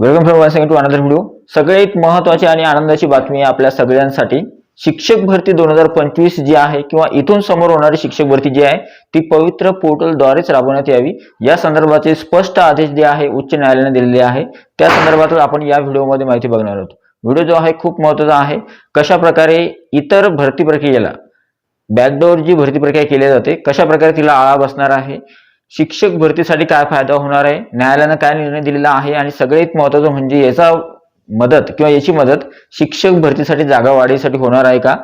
Welcome from one to another video सगळ्यात महत्वाची आणि आनंदाची बातमी आहे आपल्या सगळ्यांसाठी. शिक्षक भरती दोन हजार पंचवीस जी आहे किंवा इथून समोर होणारी शिक्षक भरती जी आहे ती पवित्र पोर्टलद्वारेच राबवण्यात यावी. या संदर्भाचे स्पष्ट आदेश जे आहे उच्च न्यायालयाने दिलेले आहे. त्या संदर्भात आपण या व्हिडिओमध्ये माहिती बघणार आहोत. व्हिडिओ जो आहे खूप महत्त्वाचा आहे. कशा प्रकारे इतर भरती प्रक्रियेला बॅकडोअर जी भरती प्रक्रिया केली जाते कशा प्रकारे तिला आळा बसणार आहे शिक्षक भरतीसाठी काय फायदा होणार आहे? न्यायालयानं काय निर्णय दिलेला आहे? आणि सगळ्यात महत्वाचं म्हणजे याचा मदत किंवा याची मदत शिक्षक भरतीसाठी जागा वाढीसाठी होणार आहे का?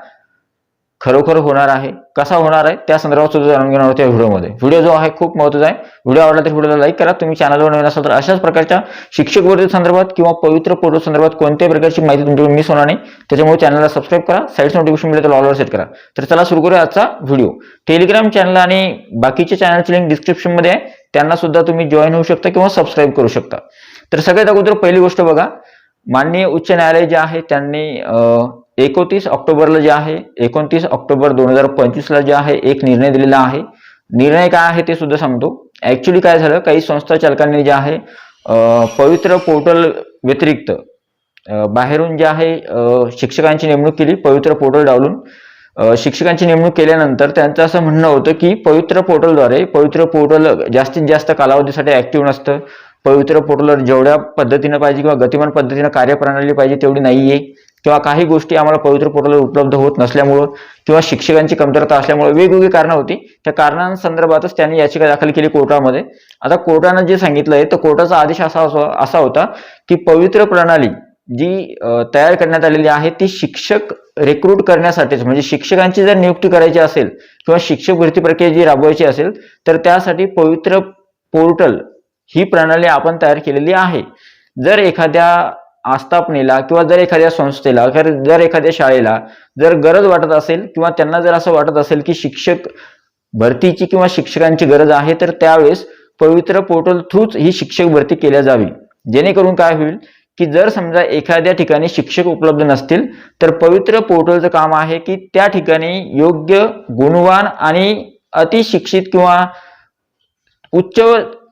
खरोखर होणार आहे? कसा होणार आहे? त्या संदर्भात सुद्धा जाणून घेणार आहोत व्हिडिओमध्ये. व्हिडिओ जो आहे खूप महत्त्वाचा आहे. व्हिडिओ आवडला तर व्हिडिओला लाईक करा. तुम्ही चॅनलवर नवीन असाल तर अशाच प्रकारच्या शिक्षक भरती संदर्भात किंवा पवित्र पोर्टल संदर्भात कोणत्याही प्रकारची माहिती तुमच्याकडून मिस होणार नाही. त्याच्यामुळे चॅनलला सबस्क्राईब करा. साईड नोटिफिकेशन मिळेल तर ऑलवर सेट करा. तर चला सुरू करूया आजचा व्हिडिओ. टेलिग्राम चॅनल आणि बाकीच्या चॅनलची लिंक डिस्क्रिप्शनमध्ये आहे. त्यांना सुद्धा तुम्ही जॉईन होऊ शकता किंवा सबस्क्राईब करू शकता. तर सगळ्यात अगोदर पहिली गोष्ट बघा. माननीय उच्च न्यायालय जे आहे त्यांनी एकोणतीस ऑक्टोबरला जे आहे एकोणतीस ऑक्टोबर दोन हजार पंचवीसला जे आहे एक निर्णय दिलेला आहे. निर्णय काय आहे ते सुद्धा सांगतो. ऍक्च्युली काय झालं काही संस्था चालकांनी जे आहे पवित्र पोर्टल व्यतिरिक्त बाहेरून जे आहे शिक्षकांची नेमणूक केली पवित्र पोर्टल डावलून. शिक्षकांची नेमणूक केल्यानंतर त्यांचं असं म्हणणं होतं की पवित्र पोर्टलद्वारे पवित्र पोर्टल जास्तीत जास्त कालावधीसाठी ऍक्टिव्ह नसतं. पवित्र पोर्टलवर जेवढ्या पद्धतीनं पाहिजे किंवा गतिमान पद्धतीनं कार्यप्रणाली पाहिजे तेवढी नाहीये. किंवा काही गोष्टी आम्हाला पवित्र पोर्टलवर उपलब्ध होत नसल्यामुळं किंवा शिक्षकांची कमतरता असल्यामुळे वेगवेगळी कारणं होती. त्या कारणांसंदर्भातच त्यांनी याचिका दाखल केली कोर्टामध्ये. आता कोर्टानं जे सांगितलंय तर कोर्टाचा आदेश असा असा होता की पवित्र प्रणाली जी तयार करण्यात आलेली आहे ती शिक्षक रिक्रूट करण्यासाठीच म्हणजे शिक्षकांची जर नियुक्ती करायची असेल किंवा शिक्षक भरती प्रक्रिया जी राबवायची असेल तर त्यासाठी पवित्र पोर्टल ही प्रणाली आपण तयार केलेली आहे. जर एखाद्या आस्थापनेला किंवा जर एखाद्या संस्थेला जर एखाद्या शाळेला जर गरज वाटत असेल किंवा त्यांना जर असं वाटत असेल की शिक्षक भरतीची किंवा शिक्षकांची गरज आहे तर त्यावेळेस पवित्र पोर्टल थ्रूच ही शिक्षक भरती केल्या जावी. जेणेकरून काय होईल की जर समजा एखाद्या ठिकाणी शिक्षक उपलब्ध नसतील तर पवित्र पोर्टलचं काम आहे की त्या ठिकाणी योग्य गुणवान आणि अतिशिक्षित किंवा उच्च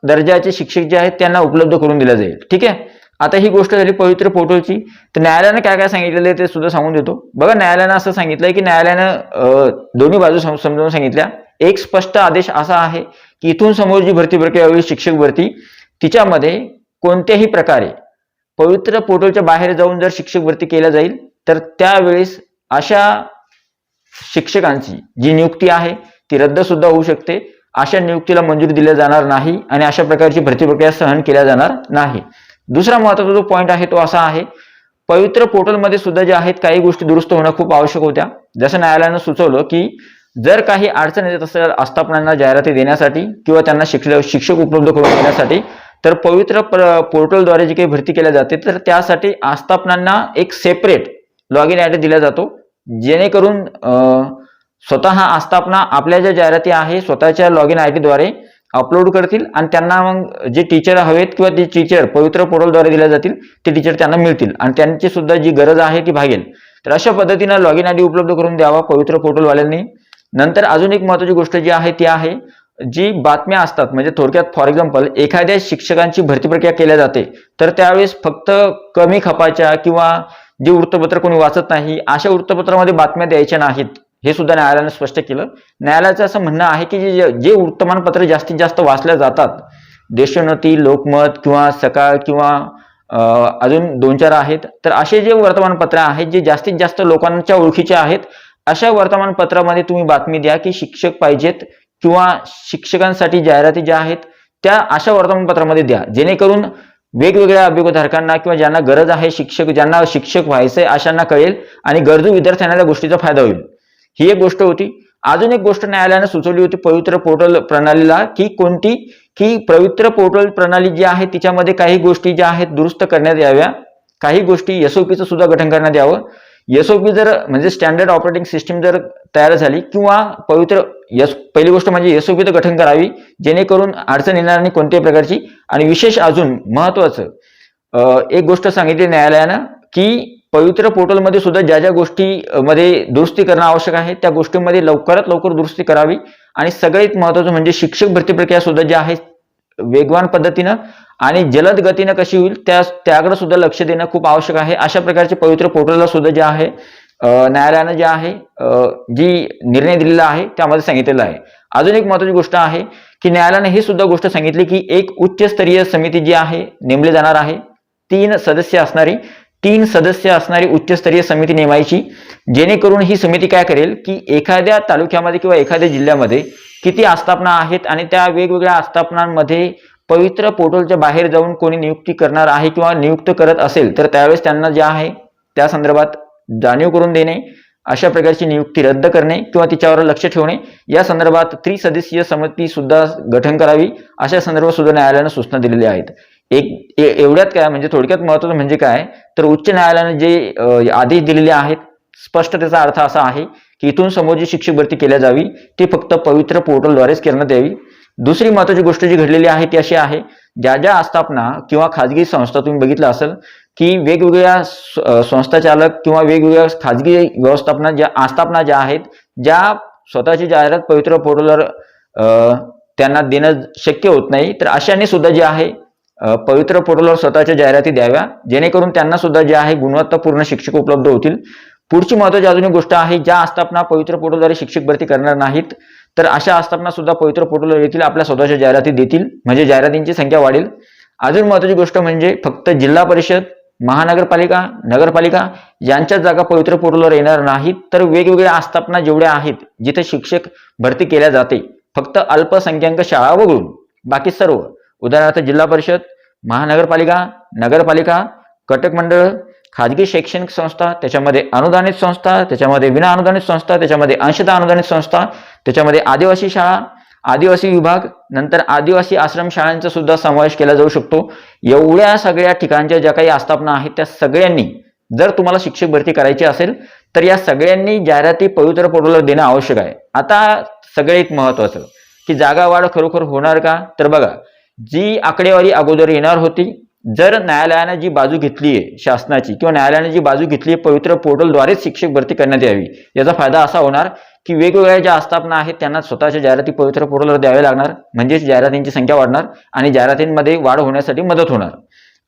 दर्जाचे शिक्षक जे आहेत त्यांना उपलब्ध करून दिला जाईल. ठीक आहे? आता ही गोष्ट झाली पवित्र पोर्टलची. तर न्यायालयानं काय काय सांगितलेलं आहे ते सुद्धा सांगून देतो. बघा न्यायालयानं असं सांगितलंय की न्यायालयानं दोन्ही बाजू समजावून सांगितल्या. एक स्पष्ट आदेश असा आहे की इथून समोर जी भरती प्रक्रिया यावेळी शिक्षक भरती तिच्यामध्ये कोणत्याही प्रकारे पवित्र पोर्टलच्या बाहेर जाऊन जर शिक्षक भरती केल्या जाईल तर त्यावेळेस अशा शिक्षकांची जी नियुक्ती आहे ती रद्द सुद्धा होऊ शकते. अशा नियुक्तीला मंजुरी दिल्या जाणार नाही आणि अशा प्रकारची भरती प्रक्रिया सहन केल्या जाणार नाही. दुसरा महत्त्वाचा जो पॉईंट आहे तो असा आहे पवित्र पोर्टलमध्ये सुद्धा जे आहेत काही गोष्टी दुरुस्त होणं खूप आवश्यक होत्या. जसं न्यायालयानं सुचवलं की जर काही अडचण येत असेल आस्थापनांना जाहिराती देण्यासाठी किंवा त्यांना शिक्षक शिक्षक उपलब्ध करून देण्यासाठी तर पवित्र प्र- पोर्टलद्वारे जी काही भरती केल्या जाते तर त्यासाठी आस्थापनांना एक सेपरेट लॉग इन आय दिला जातो. जेणेकरून स्वतः आस्थापना आपल्या ज्या जाहिराती आहे स्वतःच्या लॉग इन आयद्वारे अपलोड करतील आणि त्यांना मग जे टीचर हवेत किंवा ते टीचर पवित्र पोर्टलद्वारे दिल्या जातील ते टीचर त्यांना मिळतील. आणि त्यांची सुद्धा जी गरज आहे ती भागेल. तर अशा पद्धतीनं लॉग इन आय उपलब्ध करून द्यावा पवित्र पोर्टलवाल्यांनी नंतर अजून एक महत्वाची गोष्ट जी आहे ती आहे जी बातम्या असतात म्हणजे थोडक्यात फॉर एक्झाम्पल एखाद्या शिक्षकांची भरती प्रक्रिया केल्या जाते तर त्यावेळेस फक्त कमी खपाच्या किंवा जे वृत्तपत्र कोणी वाचत नाही अशा वृत्तपत्रामध्ये बातम्या द्यायच्या नाहीत. हे सुद्धा न्यायालयानं स्पष्ट केलं. न्यायालयाचं असं म्हणणं आहे की जे जे वर्तमानपत्र जास्तीत जास्त वाचल्या जातात देशोन्नती लोकमत किंवा सकाळ किंवा अजून दोन चार आहेत तर असे जे वर्तमानपत्र आहेत जे जास्तीत जास्त लोकांच्या ओळखीचे आहेत अशा वर्तमानपत्रामध्ये तुम्ही बातमी द्या की शिक्षक पाहिजेत किंवा शिक्षकांसाठी जाहिराती ज्या आहेत त्या अशा वर्तमानपत्रामध्ये द्या. जेणेकरून वेगवेगळ्या अभियोगधारकांना किंवा ज्यांना गरज आहे शिक्षक ज्यांना शिक्षक व्हायचंय अशांना कळेल आणि गरजू विद्यार्थ्यांना त्या गोष्टीचा फायदा होईल. ही एक गोष्ट होती. अजून एक गोष्ट न्यायालयानं सुचवली होती पवित्र पोर्टल प्रणालीला की कोणती की पवित्र पोर्टल प्रणाली जी आहे तिच्यामध्ये काही गोष्टी ज्या आहेत दुरुस्त करण्यात याव्या. काही गोष्टी एसओपीचं सुद्धा गठन करण्यात यावं. एसओपी जर म्हणजे स्टँडर्ड ऑपरेटिंग सिस्टीम जर तयार झाली किंवा पवित्र यस पहिली गोष्ट म्हणजे एसओपीचं गठन करावी जेणेकरून अडचण येणार नाही कोणत्याही प्रकारची. आणि विशेष अजून महत्वाचं एक गोष्ट सांगितली न्यायालयानं की पवित्र पोर्टलमध्ये सुद्धा ज्या ज्या गोष्टीमध्ये दुरुस्ती करणं आवश्यक आहे त्या गोष्टींमध्ये लवकरात लवकर दुरुस्ती करावी. आणि सगळ्यात महत्वाचं म्हणजे शिक्षक भरती प्रक्रिया सुद्धा ज्या आहे वेगवान पद्धतीनं आणि जलद गतीनं कशी होईल त्या त्याकडे सुद्धा लक्ष देणं खूप आवश्यक आहे. अशा प्रकारचे पवित्र पोर्टलला सुद्धा जे आहे न्यायालयानं जे आहे जी निर्णय दिलेला आहे त्यामध्ये सांगितलेलं आहे. अजून एक महत्वाची गोष्ट आहे की न्यायालयाने ही सुद्धा गोष्ट सांगितली की एक उच्चस्तरीय समिती जी आहे नेमली जाणार आहे. तीन सदस्य असणारी तीन सदस्य असणारी उच्चस्तरीय समिती नेमायची जेणेकरून ही समिती काय करेल की एखाद्या तालुक्यामध्ये किंवा एखाद्या जिल्ह्यामध्ये किती आस्थापना आहेत आणि त्या वेगवेगळ्या आस्थापनांमध्ये पवित्र पोर्टलच्या बाहेर जाऊन कोणी नियुक्ती करणार आहे किंवा नियुक्त करत असेल तर त्यावेळेस त्यांना जे आहे त्या संदर्भात जाणीव करून देणे अशा प्रकारची नियुक्ती रद्द करणे किंवा तिच्यावर लक्ष ठेवणे या संदर्भात त्रिसदस्यीय समिती सुद्धा गठन करावी अशा संदर्भात सुद्धा न्यायालयानं सूचना दिलेल्या आहेत. एक ए- एवढ्यात काय म्हणजे थोडक्यात महत्वाचं म्हणजे काय तर उच्च न्यायालयाने जे आदेश दिलेले आहेत स्पष्ट त्याचा अर्थ असा आहे की इथून समोर जी शिक्षक भरती केल्या जावी ती फक्त पवित्र पोर्टलद्वारेच करण्यात यावी दुसरी महत्वाची गोष्ट जी घडलेली आहे ती अशी आहे ज्या ज्या आस्थापना किंवा खाजगी संस्था तुम्ही बघितलं असेल की वेगवेगळ्या संस्थाचालक संस्था चालक किंवा वेगवेगळ्या खाजगी व्यवस्थापना ज्या आस्थापना ज्या आहेत ज्या स्वतःची जाहिरात पवित्र पोर्टलवर त्यांना देणं शक्य होत नाही तर अशाने सुद्धा जे आहे पवित्र पोर्टलवर स्वतःच्या जाहिराती द्याव्या. जेणेकरून त्यांना सुद्धा जे आहे गुणवत्तापूर्ण शिक्षक उपलब्ध होतील. पुढची महत्वाची अजून एक गोष्ट आहे ज्या आस्थापना पवित्र पोर्टलद्वारे शिक्षक भरती करणार नाहीत तर अशा आस्थापना सुद्धा पवित्र पोर्टलवर येतील आपल्या स्वतःच्या जाहिराती देतील म्हणजे जाहिरातींची संख्या वाढेल. अजून महत्वाची गोष्ट म्हणजे फक्त जिल्हा परिषद महानगरपालिका नगरपालिका यांच्या जागा पवित्र पोर्टलवर येणार नाहीत तर वेगवेगळ्या आस्थापना जेवढ्या आहेत जिथे शिक्षक भरती केल्या जाते फक्त अल्पसंख्याक शाळा वगळून. बाकी सर्व उदाहरणार्थ जिल्हा परिषद महानगरपालिका नगरपालिका कटक मंडळ खाजगी शैक्षणिक संस्था त्याच्यामध्ये अनुदानित संस्था त्याच्यामध्ये विना अनुदानित संस्था त्याच्यामध्ये अंशतः अनुदानित संस्था त्याच्यामध्ये आदिवासी शाळा आदिवासी विभाग नंतर आदिवासी आश्रम शाळांचा सुद्धा समावेश केला जाऊ शकतो. एवढ्या सगळ्या ठिकाणच्या ज्या काही आस्थापना आहेत त्या सगळ्यांनी जर तुम्हाला शिक्षक भरती करायची असेल तर या सगळ्यांनी जाहिराती पवित्र पोर्टलवर देणं आवश्यक आहे. आता सगळे एक महत्वाचं की जागा वाढ खरोखर होणार का? तर बघा जी आकडेवारी अगोदर येणार होती जर न्यायालयानं जी बाजू घेतली आहे शासनाची किंवा न्यायालयाने जी बाजू घेतली आहे पवित्र पोर्टलद्वारेच शिक्षक भरती करण्यात यावी याचा फायदा असा होणार की वेगवेगळ्या ज्या आस्थापना आहेत त्यांना स्वतःच्या जाहिराती पवित्र पोर्टलवर द्यावे लागणार म्हणजेच जाहिरातींची संख्या वाढणार आणि जाहिरातींमध्ये वाढ होण्यासाठी मदत होणार.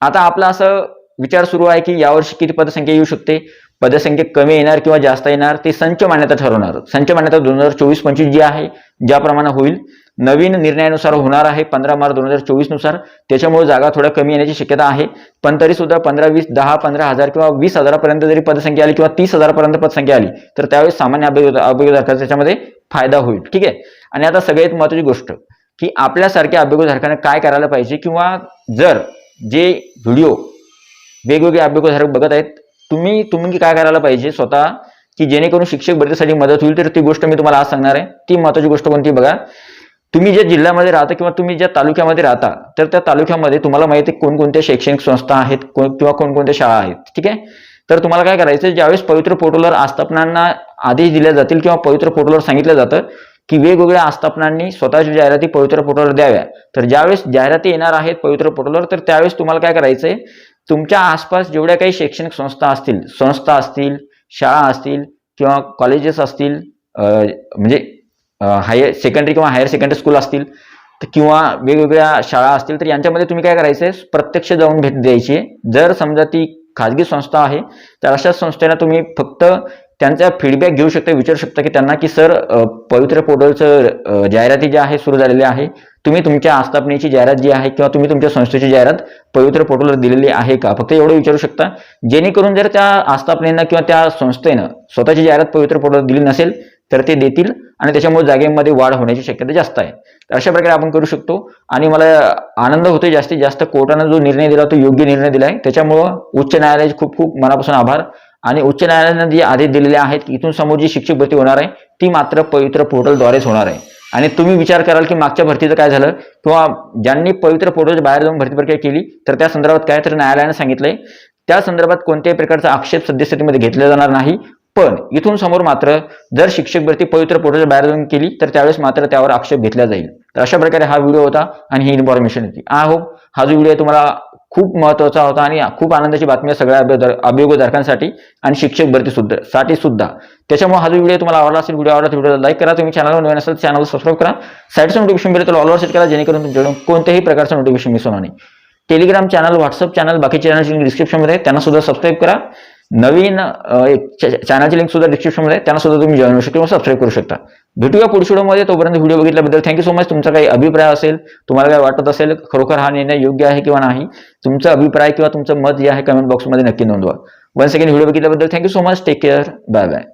आता आपलं असं विचार सुरू आहे की यावर्षी किती पदसंख्या येऊ शकते? पदसंख्या कमी येणार किंवा जास्त येणार ते संच मान्यता ठरवणार. संच मान्यता दोन हजार चोवीस पंचवीस जी आहे ज्याप्रमाणे होईल. नवीन निर्णयानुसार होणार आहे पंधरा मार्च दोन हजार चोवीसनुसार. त्याच्यामुळे जागा थोड्या कमी येण्याची शक्यता आहे. पण तरी सुद्धा पंधरा वीस दहा पंधरा हजार किंवा वीस हजारापर्यंत जरी पदसंख्या आली किंवा तीस हजारापर्यंत पदसंख्या आली तर त्यावेळेस सामान्य अभियोगधारकाचा अभियोजकाचा त्याच्यामध्ये फायदा होईल. ठीक आहे? आणि आता सगळ्यात महत्वाची गोष्ट की आपल्यासारख्या अभियोगधारकाने काय करायला पाहिजे? किंवा जर जे व्हिडिओ वेगवेगळे अभ्यासधारक बघत आहेत. तुम्ही तुम्ही काय करायला पाहिजे स्वतः? की जेणेकरून शिक्षक भरतीसाठी मदत होईल तर ती गोष्ट मी तुम्हाला आज सांगणार आहे. ती महत्वाची गोष्ट कोणती बघा? तुम्ही ज्या जिल्ह्यामध्ये राहता किंवा तुम्ही ज्या तालुक्यामध्ये राहता तर त्या तालुक्यामध्ये तुम्हाला माहिती आहे कोणकोणत्या शैक्षणिक संस्था आहेत किंवा कोणकोणत्या शाळा आहेत ठीक आहे? तर तुम्हाला काय करायचं ज्यावेळेस पवित्र पोर्टलवर आस्थापनांना आदेश दिले जातील किंवा पवित्र पोर्टलवर सांगितलं जातं की वेगवेगळ्या आस्थापनांनी स्वतःच्या जाहिराती पवित्र पोर्टलवर द्याव्या. तर ज्यावेळेस जाहिराती येणार आहेत पवित्र पोर्टलवर तर त्यावेळेस तुम्हाला काय करायचंय तुमच्या आसपास जेवढ्या काही शैक्षणिक संस्था असतील संस्था असतील शाळा असतील किंवा कॉलेजेस असतील म्हणजे हायर सेकंडरी किंवा हायर सेकंडरी स्कूल असतील किंवा वेगवेगळ्या शाळा असतील तर यांच्यामध्ये तुम्ही काय करायचंय प्रत्यक्ष जाऊन भेट द्यायची आहे. जर समजा ती खाजगी संस्था आहे तर अशा संस्थेला तुम्ही फक्त त्यांचा फीडबॅक घेऊ शकता विचारू शकता की त्यांना की सर पवित्र पोर्टलचं जाहिराती जी आहे सुरू झालेली आहे. तुम्ही तुमच्या आस्थापनेची जाहिरात जी आहे किंवा तुम्ही तुमच्या संस्थेची जाहिरात पवित्र पोर्टलवर दिलेली आहे का? फक्त एवढं विचारू शकता. जेणेकरून जर त्या आस्थापनेनं किंवा त्या संस्थेनं स्वतःची जाहिरात पवित्र पोर्टलवर दिली नसेल तर ते देतील आणि त्याच्यामुळे जागेमध्ये वाढ होण्याची शक्यता जास्त आहे. तर अशा प्रकारे आपण करू शकतो. आणि मला आनंद होतोय जास्तीत जास्त कोर्टानं जो निर्णय दिला तो योग्य निर्णय दिला आहे. त्याच्यामुळं उच्च न्यायालयाचे खूप खूप मनापासून आभार. आणि उच्च न्यायालयानं जे आदेश दिलेले आहेत की इथून समोर जी शिक्षक भरती होणार आहे ती मात्र पवित्र पोर्टलद्वारेच होणार आहे. आणि तुम्ही विचार कराल की मागच्या भरतीचं काय झालं? किंवा ज्यांनी पवित्र पोर्टलच्या बाहेर जाऊन भरती प्रक्रिया केली तर त्या संदर्भात काय तर न्यायालयानं सांगितलंय? त्या संदर्भात कोणत्याही प्रकारचा आक्षेप सद्यस्थितीमध्ये घेतला जाणार नाही. पण इथून समोर मात्र जर शिक्षक भरती पवित्र पोर्टलच्या बाहेर जाऊन केली तर त्यावेळेस मात्र त्यावर आक्षेप घेतला जाईल. तर अशा प्रकारे हा व्हिडिओ होता आणि ही इन्फॉर्मेशन होती. आय होप हा जो व्हिडिओ तुम्हाला खूप महत्त्वाचा होता आणि खूप आनंदाची बातमी आहे सगळ्या अभियोगधारकांसाठी आणि शिक्षक भरती सुद्धा साठी सुद्धा. त्याच्यामुळे हा जो व्हिडिओ तुम्हाला आवडला असेल व्हिडिओ आवडला व्हिडिओला लाईक करा. तुम्ही चॅनलवर नवीन असेल चॅनल सबस्क्राईब करा. साईडचं नोटिफिकेशन बेल तर ऑलवर सेट करा जेणेकरून तुमच्याकडून कोणत्याही प्रकारचं नोटिफिकेशन मिस होणार नाही. टेलिग्राम चॅनल व्हॉट्सअप चॅनल बाकी चॅनल डिस्क्रिप्शनमध्ये त्यांना सुद्धा सबस्क्राईब करा. नवीन एक चॅनलची लिंक सुद्धा डिस्क्रिप्शनमध्ये आहे, त्यांना सुद्धा तुम्ही जॉईन होऊ शकता किंवा सबस्क्राईब करू शकता. भेटूया पुढच्या व्हिडिओमध्ये तोपर्यंत व्हिडिओ बघितल्याबद्दल थँक्यू सो मच तुमचा काही अभिप्राय असेल तुम्हाला काय वाटत असेल खरोखर हा निर्णय योग्य आहे किंवा नाही तुमचा अभिप्राय किंवा तुमचं मत जे आहे कमेंट बॉक्समध्ये नक्की नोंदवा. One second video बघितल्याबद्दल thank you so much take care bye bye